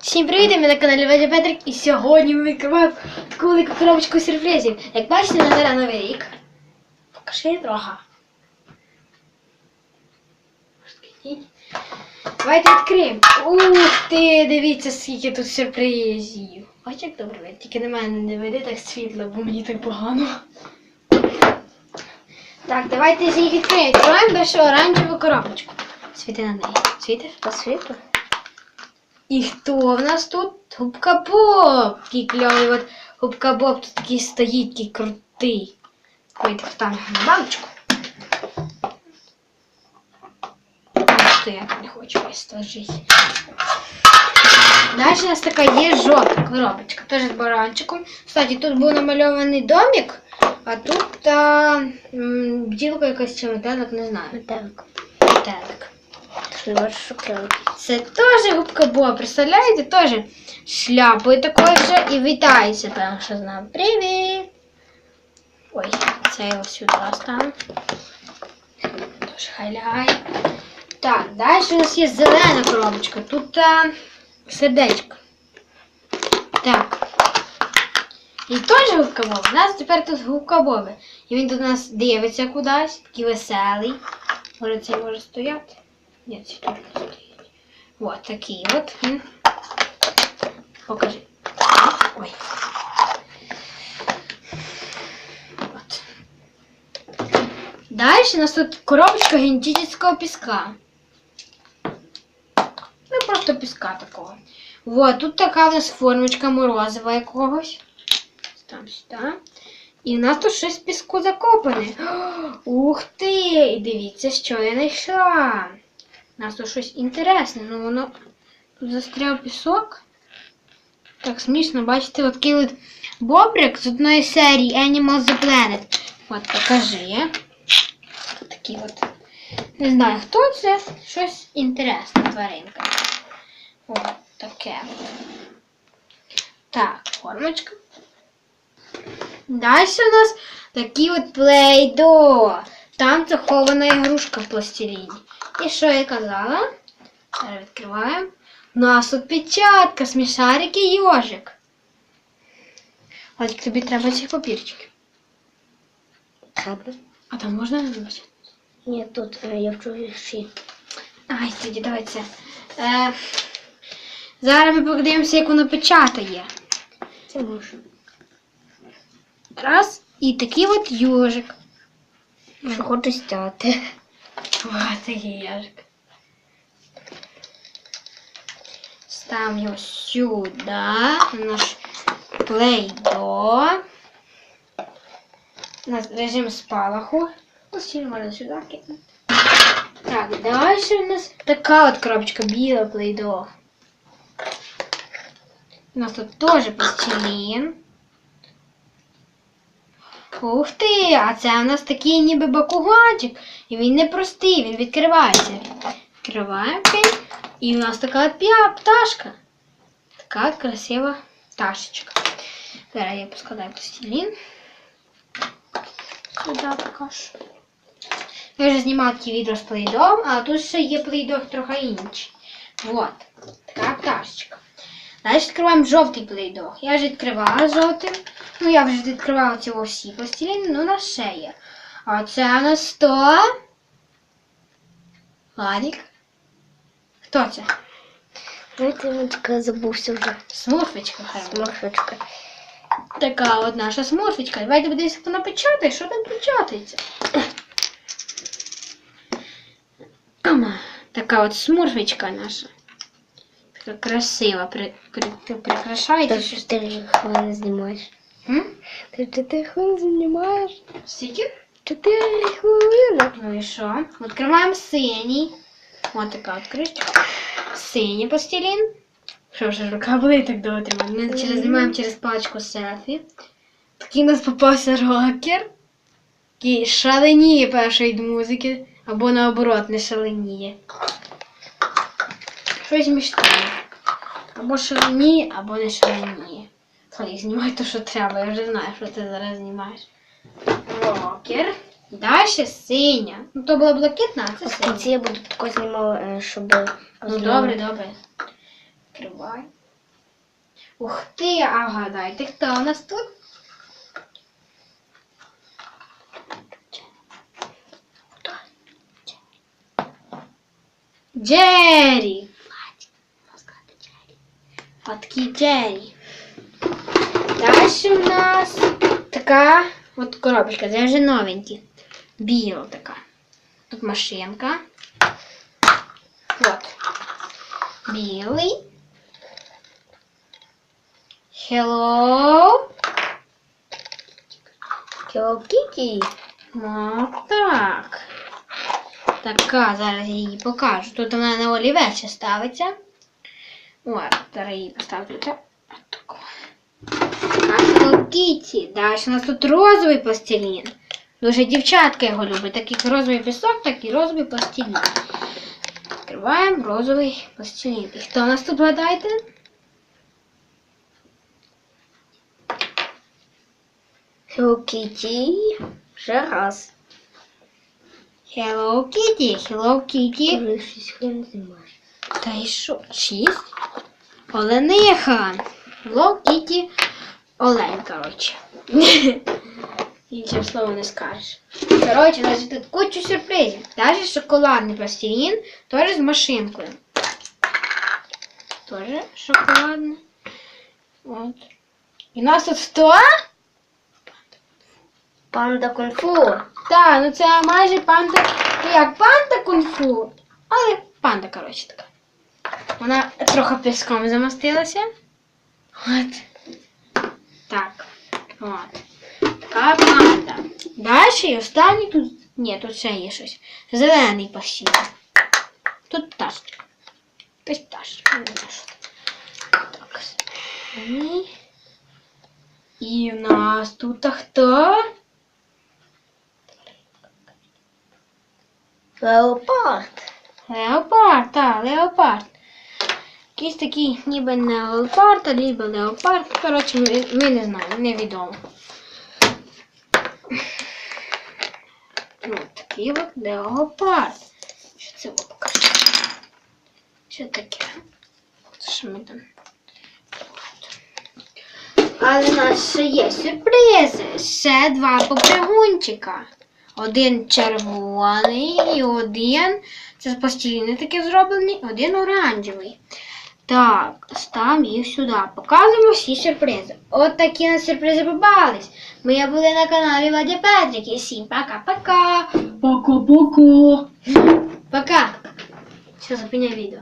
Всім привіт, ми на каналі Вадя Петрик і сьогодні ми відкриваємо таку велику коробочку сюрпризів. Як бачите, на зараз новий рік. Покажи трохи. Давайте відкриємо. Ух ти, дивіться, скільки тут сюрпризів. Ось як добре, видно. тільки на мене не веди так світло, бо мені так погано. Так, давайте їх відкриємо. Відкриваємо першу оранжеву коробочку. Світи на неї. Світиш? По? І хто в нас тут? Губка Боб. Такий кльовий от Губка Боб тут такий стоїть, такий крутий. Давайте вставимо його на баночку. Що я не хочу ось ложить. Далі у нас така є жовта коробочка, теж з баранчиком. Кстати, тут був намальований домик, а тут а, м, бджілка якась чи метелик, не знаю. Так. Метелик. Що не? Це теж губка Боба, представляєте? Теж шляпою такою же і вітається, певно, що з нами. Привіт! Ой, це я сюди ставлю. Тож хай. Так, далі у нас є зелена коробочка. Тут а, сердечко. Так. І теж губка Боба. У нас тепер тут губка Боби. І він тут у нас дивиться кудись, такий веселий. Може цей може стояти? Ні, це тут не стоїть. Вот такий от. він. Покажи. Ой. От. Далі у нас тут коробочка генетичного піска. Ну, просто піска такого. Вот, тут така у нас формочка морозива якогось. Там сюди. І у нас тут щось в піску закопане. Ух ти! І дивіться, що я знайшла. У нас тут щось інтересне, ну воно тут застряв пісок. Так смішно, бачите, от такий бобрик з одної серії Animals the Planet. От покажи. Такий от. Не знаю, хто це. Щось інтересне тваринка. От таке. Так, формочка. Далі у нас такий от плейдо. Там захована ігрушка в пластиліні. І що я казала? Зараз відкриваємо. У нас тут печатка, смішарики йожик. Ось тобі треба ці папірчики. Треба. А там можна не? Ні, тут е, я вчу ще. Ай, тоді давай це. Е, зараз ми подивимося, як воно печатає. Це можу. Раз. І такий от йожик. Що хочу стяти. Такий йожик. Ставимо його сюди, наш плейдо. У нас режим спалаху. Ось сюди можна сюди кинути. Так, далі у нас така от коробочка біла плейдо. У нас тут теж пластилін. Ух ти! А це у нас такий ніби бакуганчик. І він не простий, він відкривається. Відкриваємо. І у нас така пташка. Така красива пташечка. Зараз я поскладаю пластилін. Сюди покажу. Я вже знімала такі відео з плейдом, а тут ще є плейдо трохи інший. Вот. Така пташечка. Далі відкриваємо жовтий плейдог. Я вже відкривала жовтим. Ну, я вже відкривала цього всі пластиліни, ну у нас ще є. А це у нас 100. Ладік. Хто це? Він забувся вже. Смурфочка, хай. буде. Сморфочка. Така от наша смурфочка. Давайте подивимося, як вона печатає. Що там печатається? Така от смурфочка наша. Така красива. При, при, прикрашається. Ти ж хвилини знімаєш. М? Ти чотири хвилини знімаєш? Скільки? Чотири хвилини. Ну і що? Відкриваємо синій. Ось така от. Синій пластилін. Що ж, рука болить так довго тримати. Ми через, знімаємо через пачку селфі. Такий у нас попався рокер. Який шаленіє першої від музики. Або наоборот, не шаленіє. Щось між тим. Або шаленіє, або не шаленіє. Слухай, знімай те, що треба, я вже знаю, що ти зараз знімаєш. Рокер. Далі синя. Ну то була блакитна, а це В синя. кінці я буду тако знімала, е, щоб... Ну добре, добре. Відкривай. Ух ти, а вгадайте, хто у нас тут? Джері. Отакий Джері. Далі у нас така от коробочка, це вже новенькі. Біла така. Тут машинка. От. Білий. Hello. Hello Kitty. Ну так. Така, зараз я її покажу. Тут вона на олівець ще ставиться. От, зараз її поставлю. Так. Kitty. Далі у нас тут розовий пластилін. Дуже дівчатка його любить. Так як розовий пісок, так і розовий пластилін. Відкриваємо розовий пластилін. І хто у нас тут вгадайте? Hello Kitty. Ще раз. Hello Kitty, Hello Kitty. Ти щось хрен знімаєш. Та й що? Шість? Олениха. Hello Kitty. Олень, коротше. Іншим словом не скажеш. Коротше, у нас тут кучу сюрпризів. Даже шоколадний пластилін, теж з машинкою. Тоже шоколадний. От. І у нас тут хто? Панда кунг-фу. Так, ну це майже панда. Ну як панда кунг-фу, але панда, коротше така. Вона трохи піском замастилася. От. Так. От. Така панда. Далі і останній тут. Ні, тут ще є щось. Зелений постійно. Тут пташ. Якась пташка. Не знаю, що це. Так. зелений. І в нас тут хто? Леопард. Леопард, так, леопард. Якийсь такий ніби не леопард, а ніби леопард. Коротше, ми, ми не знаємо, невідомо. Ось такий от леопард. Що це покажу? Що таке? Що ми там? Але у нас ще є сюрпризи. Ще два попригунчика. Один червоний і один. Це постійно таке зроблений, один оранжевий. Так, ставимо їх сюди. Показуємо всі сюрпризи. От такі на сюрпризи попались. Ми були на каналі Владя Петрик. І всім пока-пока. Пока-пока. Пока. Все, зупиняй відео.